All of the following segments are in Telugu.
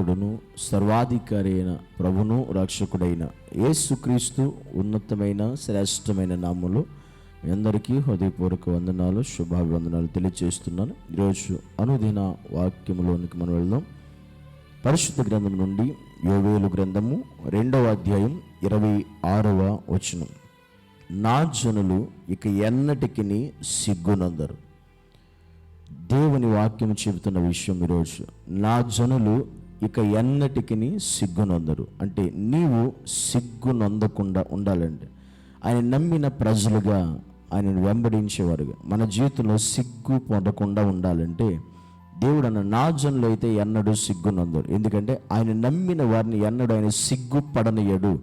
ఉన్నతుడును సర్వాధికారి అయిన ప్రభును రక్షకుడైన యేసుక్రీస్తు ఉన్నతమైన శ్రేష్టమైన నామములు మీ అందరికీ హృదయపూర్వక వందనాలు శుభాభివందనాలు తెలియజేస్తున్నాను. ఈరోజు అనుదిన వాక్యములోనికి మనం వెళ్దాం. పరిశుద్ధ గ్రంథం నుండి యోవేలు గ్రంథము రెండవ అధ్యాయం ఇరవై ఆరవ వచనం. నా జనులు ఇక ఎన్నటికి సిగ్గునందరు. దేవుని వాక్యం చెబుతున్న విషయం ఈరోజు. నా జనులు ఇక ఎన్నటికి సిగ్గునొందరు. అంటే నీవు సిగ్గునొందకుండా ఉండాలండి. ఆయన నమ్మిన ప్రజలుగా ఆయనను వెంబడించేవారుగా. మన జీవితంలో సిగ్గు పొందకుండా ఉండాలంటే దేవుడు అన్న నా జనులు అయితే ఎన్నడూ సిగ్గునందరు ఎందుకంటే ఆయన నమ్మిన వారిని ఎన్నడూ ఆయన సిగ్గుపడనియడు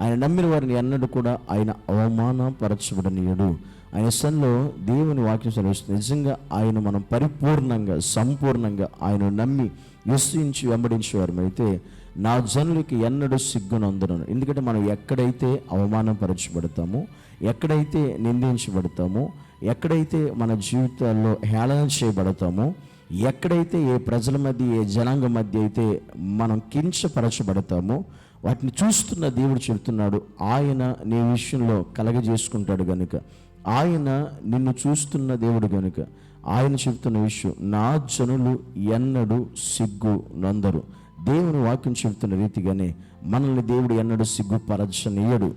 ఆయన నమ్మిన వారిని ఎన్నడూ కూడా ఆయన అవమానపరచబడనీయడు. ఆయన సన్లో దేవుని వాక్యం సెలవుస్తుంది. నిజంగా ఆయన మనం పరిపూర్ణంగా సంపూర్ణంగా ఆయన నమ్మి విశ్వించి వెంబడించేవారు అయితే నా జనులకి ఎన్నడూ సిగ్గునందునను ఎందుకంటే మనం ఎక్కడైతే అవమానపరచబడతామో ఎక్కడైతే నిందించబడతామో ఎక్కడైతే మన జీవితాల్లో హేళన చేయబడతామో ఎక్కడైతే ఏ ప్రజల మధ్య ఏ జనాంగం మధ్య అయితే మనం కించపరచబడతామో వాటిని చూస్తున్న దేవుడు చెబుతున్నాడు ఆయన నీ విషయంలో కలగజేసుకుంటాడు గనుక. ఆయన నిన్ను చూస్తున్న దేవుడు గనుక. ఆయన చెబుతున్న విషయం నా జనులు ఎన్నడూ సిగ్గు నందరు. దేవుని వాక్యం చెబుతున్న రీతిగానే మనల్ని దేవుడు ఎన్నడూ సిగ్గుపరచనీయడు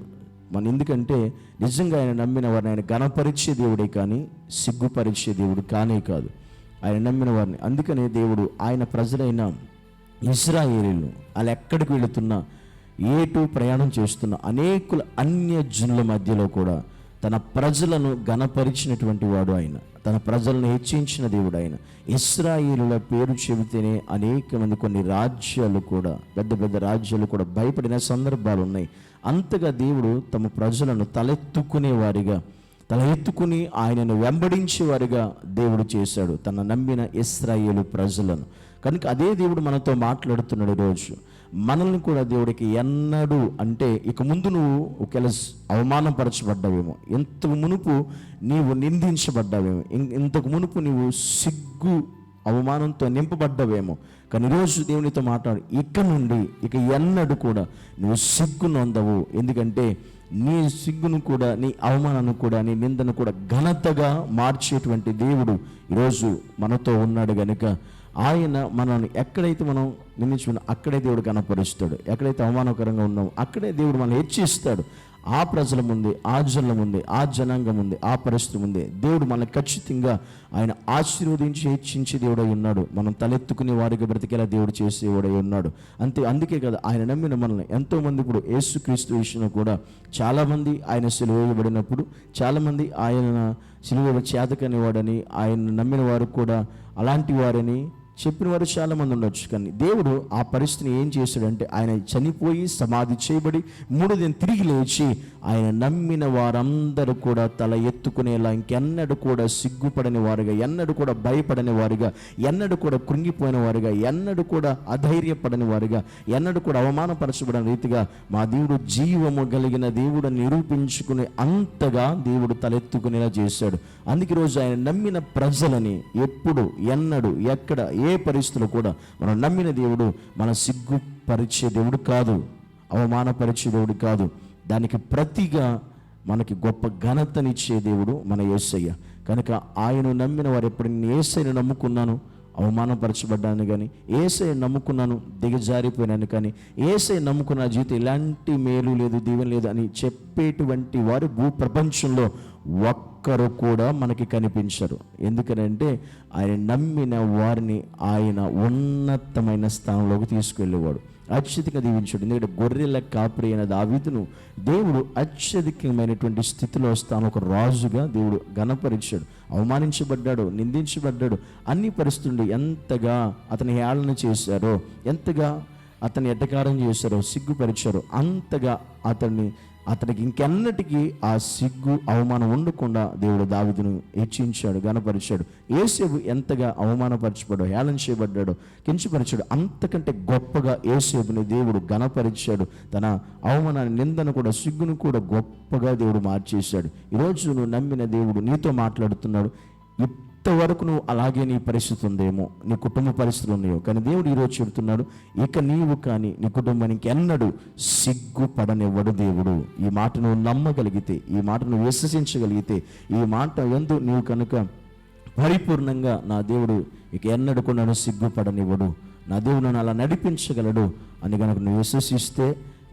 మన ఎందుకంటే నిజంగా ఆయన నమ్మిన వారిని ఆయన గణపరిచే దేవుడే కానీ సిగ్గుపరిచే దేవుడు కానే కాదు. ఆయన నమ్మిన వారిని. అందుకనే దేవుడు ఆయన ప్రజలైన ఇస్రాయేలీలు వాళ్ళు ఎక్కడికి వెళుతున్నా ఏటు ప్రయాణం చేస్తున్న అనేకుల అన్య జనుల మధ్యలో కూడా తన ప్రజలను గణపరిచినటువంటి వాడు ఆయన. తన ప్రజలను హెచ్చించిన దేవుడు ఆయన. ఇస్రాయేలుల పేరు చెబితేనే అనేక మంది కొన్ని రాజ్యాలు కూడా పెద్ద పెద్ద రాజ్యాలు కూడా భయపడిన సందర్భాలు ఉన్నాయి. అంతగా దేవుడు తమ ప్రజలను తలెత్తుకునే వారిగా తల ఎత్తుకుని ఆయనను వెంబడించేవారిగా దేవుడు చేశాడు. తన నమ్మిన ఇస్రాయేలు ప్రజలను. కనుక అదే దేవుడు మనతో మాట్లాడుతున్నాడు ఈరోజు. మనల్ని కూడా దేవుడికి ఎన్నడూ అంటే ఇక ముందు నువ్వు ఒకవేళ అవమానపరచబడ్డావేమో ఇంతకు మునుపు నీవు నిందించబడ్డావేమో ఇంతకు మునుపు నీవు సిగ్గు అవమానంతో నింపబడ్డవేమో కానీ ఈరోజు దేవునితో మాట్లాడు ఇక నుండి ఇక ఎన్నడు కూడా నువ్వు సిగ్గు నొందవు. ఎందుకంటే నీ సిగ్గును కూడా నీ అవమానాన్ని కూడా నీ నిందను కూడా ఘనతగా మార్చేటువంటి దేవుడు ఈరోజు మనతో ఉన్నాడు గనుక ఆయన మనల్ని ఎక్కడైతే మనం నిందించుకున్నాం అక్కడే దేవుడు కనపరుస్తాడు. ఎక్కడైతే అవమానకరంగా ఉన్నామో అక్కడే దేవుడు మనల్ని హెచ్చిస్తాడు. ఆ ప్రజల ముందే ఆ జనం ముందే ఆ జనాంగం ముందే ఆ పరిస్థితి ముందే దేవుడు మన ఖచ్చితంగా ఆయన ఆశీర్వదించి హెచ్చించి దేవుడై ఉన్నాడు. మనం తలెత్తుకునే వారికి బ్రతికేలా దేవుడు చేసేవాడై ఉన్నాడు. అంతే అందుకే కదా ఆయన నమ్మిన మనల్ని ఎంతోమంది ఇప్పుడు యేసుక్రీస్తు విషయంలో కూడా చాలామంది ఆయన సిలువేయబడినప్పుడు చాలామంది ఆయన సిలువ చేతకనేవాడని ఆయన నమ్మిన వారు కూడా అలాంటి వారని చెప్పిన వారు చాలా మంది ఉండొచ్చు కానీ దేవుడు ఆ పరిస్థితిని ఏం చేశాడంటే ఆయన చనిపోయి సమాధి చేయబడి మూడు దిన తిరిగి లేచి ఆయన నమ్మిన వారందరూ కూడా తల ఎత్తుకునేలా ఇంకెన్నడూ కూడా సిగ్గుపడని వారుగా ఎన్నడు కూడా భయపడని వారుగా ఎన్నడూ కూడా కృంగిపోయిన వారుగా ఎన్నడు కూడా అధైర్యపడని వారుగా ఎన్నడూ కూడా అవమానపరచబడిన రీతిగా మా దేవుడు జీవము కలిగిన దేవుడు నిరూపించుకునే అంతగా దేవుడు తలెత్తుకునేలా చేశాడు. అందుకే రోజు ఆయన నమ్మిన ప్రజలని ఎప్పుడు ఎన్నడు ఎక్కడ ఏ పరిస్థితుల్లో కూడా మనం నమ్మిన దేవుడు మన సిగ్గుపరిచే దేవుడు కాదు. అవమానపరిచే దేవుడు కాదు. దానికి ప్రతిగా మనకి గొప్ప ఘనతనిచ్చే దేవుడు మన ఏసయ్య కనుక ఆయన నమ్మిన వారు ఎప్పుడు నేను ఏసైని నమ్ముకున్నాను అవమానపరచబడ్డాను కానీ ఏసై నమ్ముకున్నాను దిగజారిపోయినాను కానీ ఏసై నమ్ముకున్న జీవితం ఎలాంటి మేలు లేదు దీవెన లేదు అని చెప్పేటువంటి వారు భూ ప్రపంచంలో ఒక్కరు కూడా మనకి కనిపించరు. ఎందుకనంటే ఆయన నమ్మిన వారిని ఆయన ఉన్నతమైన స్థానంలోకి తీసుకెళ్ళేవాడు. అత్యధికంగా దీవించాడు. ఎందుకంటే గొర్రెల కాపరి అయిన దావీదును దేవుడు అత్యధికమైనటువంటి స్థితిలో వస్తాను ఒక రాజుగా దేవుడు గణపరిచాడు. అవమానించబడ్డాడు నిందించబడ్డాడు. అన్ని పరిస్థితులు ఎంతగా అతని హేళన చేశారో ఎంతగా అతన్ని ఎట్టకారం చేశారో సిగ్గుపరిచారో అంతగా అతన్ని అతనికి ఇంకెన్నటికీ ఆ సిగ్గు అవమానం ఉండకుండా దేవుడు దావిదును హెచ్చించాడు గనపరిచాడు ఏసేపు ఎంతగా అవమానపరచబడో హేళన చేయబడ్డాడో కించపరిచాడు అంతకంటే గొప్పగా ఏసేపుని దేవుడు గనపరిచాడు తన అవమానాన్ని నిందను కూడా సిగ్గును కూడా గొప్పగా దేవుడు మార్చేశాడు. ఈరోజు నువ్వు నమ్మిన దేవుడు నీతో మాట్లాడుతున్నాడు. ఇంతవరకు నువ్వు అలాగే నీ పరిస్థితి ఉందేమో నీ కుటుంబ పరిస్థితులు ఉన్నాయో కానీ దేవుడు ఈరోజు చెబుతున్నాడు ఇక నీవు కానీ నీ కుటుంబానికి ఎన్నడు సిగ్గుపడనివ్వడు దేవుడు. ఈ మాట నువ్వు నమ్మగలిగితే ఈ మాట నువ్వు విశ్వసించగలిగితే ఈ మాట ఎందు నీవు కనుక పరిపూర్ణంగా నా దేవుడు ఇక ఎన్నడు కూడా నన్ను సిగ్గుపడనివ్వడు నా దేవుడు నన్ను అలా నడిపించగలడు అని కనుక నువ్వు విశ్వసిస్తే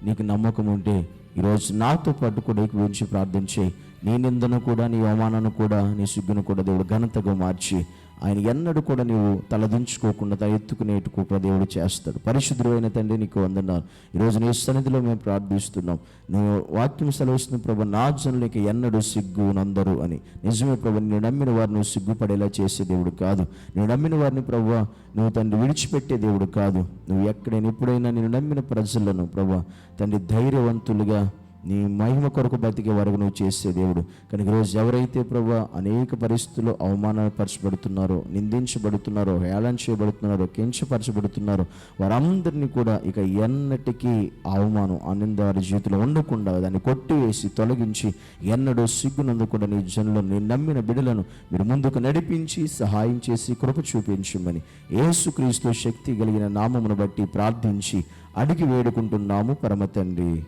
నీకు నమ్మకం ఉంటే ఈరోజు నాతో పాటు కూడా ఈ గురించి ప్రార్థించే నీ నిందను కూడా నీ అవమానాన్ని కూడా నీ సిగ్గును కూడా దేవుడు ఘనతగా మార్చి ఆయన ఎన్నడూ కూడా నీవు తలదించుకోకుండా తల ఎత్తుకునేట్టుకోకుండా దేవుడు చేస్తాడు. పరిశుద్ధుడైన తండ్రి నీకు వందన్నారు ఈరోజు నీ సన్నిధిలో మేము ప్రార్థిస్తున్నాం. నువ్వు వాక్యం సెలవుస్తున్న ప్రభు నా జనులకి ఎన్నడూ సిగ్గు నందరు అని. నిజమే ప్రభు నేను నమ్మిన వారిని సిగ్గుపడేలా చేసే దేవుడు కాదు. నేను నమ్మిన వారిని ప్రభు నువ్వు తండ్రి విడిచిపెట్టే దేవుడు కాదు. నువ్వు ఎక్కడైనా ఎప్పుడైనా నేను నమ్మిన ప్రజలను ప్రభు తండ్రి ధైర్యవంతులుగా నీ మహిమ కొరకు బతికే వరకు నువ్వు చేసే దేవుడు. కానీ ఈరోజు ఎవరైతే ప్రభు అనేక పరిస్థితుల్లో అవమానపరచబడుతున్నారో నిందించబడుతున్నారో హేళన చేయబడుతున్నారో కించపరచబడుతున్నారో వారందరినీ కూడా ఇక ఎన్నటికీ అవమానం ఆనంద వారి జీవితంలో ఉండకుండా దాన్ని కొట్టివేసి తొలగించి ఎన్నడూ సిగ్గునందుకుండా నీ జనులను నీ నమ్మిన బిడలను మీరు ముందుకు నడిపించి సహాయం చేసి కృప చూపించమని ఏసుక్రీస్తు శక్తి కలిగిన నామమును బట్టి ప్రార్థించి అడిగి వేడుకుంటున్నాము. పరమ తండ్రి.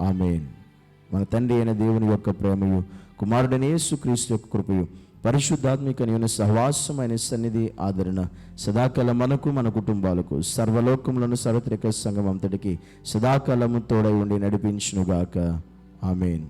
ఆమెన్. మన తండ్రి అయిన దేవుని యొక్క ప్రేమయు కుమారుడని యేసుక్రీస్తు యొక్క కృపయు పరిశుద్ధాత్మిక నేను సహవాసమైన సన్నిధి ఆదరణ సదాకాలం మనకు మన కుటుంబాలకు సర్వలోకములను సార్వత్రిక సంఘం అంతటికి సదాకాలము తోడై ఉండి నడిపించునుగాక. ఆమెన్.